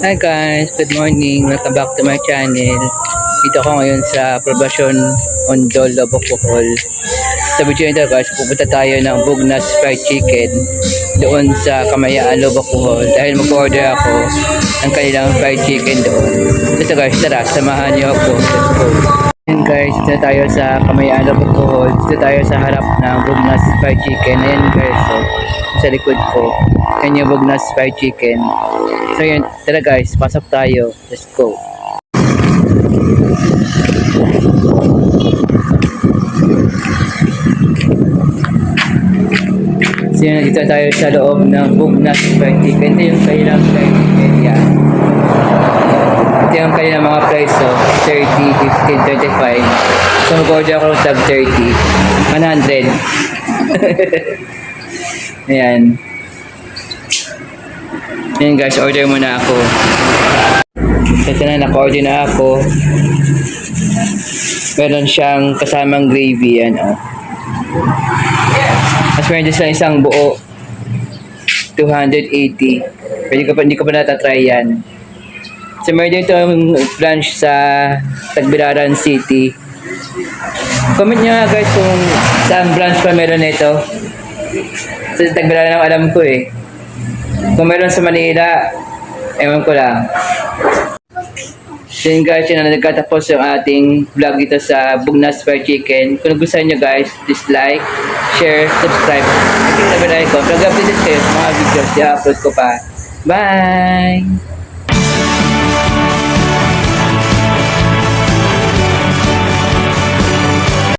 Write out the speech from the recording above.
Hi guys, good morning. Welcome back to my channel. Dito ako ngayon sa Probation Ondol, Lobok Bohol. Sa video nito guys, pupunta tayo ng Bugnas Fried Chicken doon sa Kamayaan, Lobok dahil mag-order ako ng kanilang fried chicken doon. Ito guys, tara, samahan niyo ako. Let's go. Guys, dito tayo sa Kamayaan, Lobok. Dito tayo sa harap ng Bugnas Fried Chicken. Ayan guys, so, sa likod ko. Ayan yung Bugnas Fried Chicken. So yun, tara guys, pasok tayo. Let's go. So yun, dito tayo sa loob ng Bugnas Fried Chicken. Ito yung kailang fried chicken yan. Ito yung kailang mga price so 30, 15, 25. So mag-order ako ng tab 30. 100. Ayan. Ayan guys, order muna ako. Ito na, naka-order na ako. Meron siyang kasamang gravy yan, oh. Tapos meron sila isang buo. 280. Pwede ko pa, hindi ko pa natatry yan. So meron din itong branch sa Tagbilaran City. Comment nyo nga guys kung saan branch pa meron nito. Sa Tagbilaran ang alam ko eh. Kung meron sa Manila, ewan ko lang. So yun guys, yun na nagkatapos yung ating vlog dito sa Bugnas Fried Chicken. Kung nagustuhan nyo guys, please like, share, subscribe. Click na bell icon. Pag updated kayo sa mga videos, i-upload ko pa. Bye!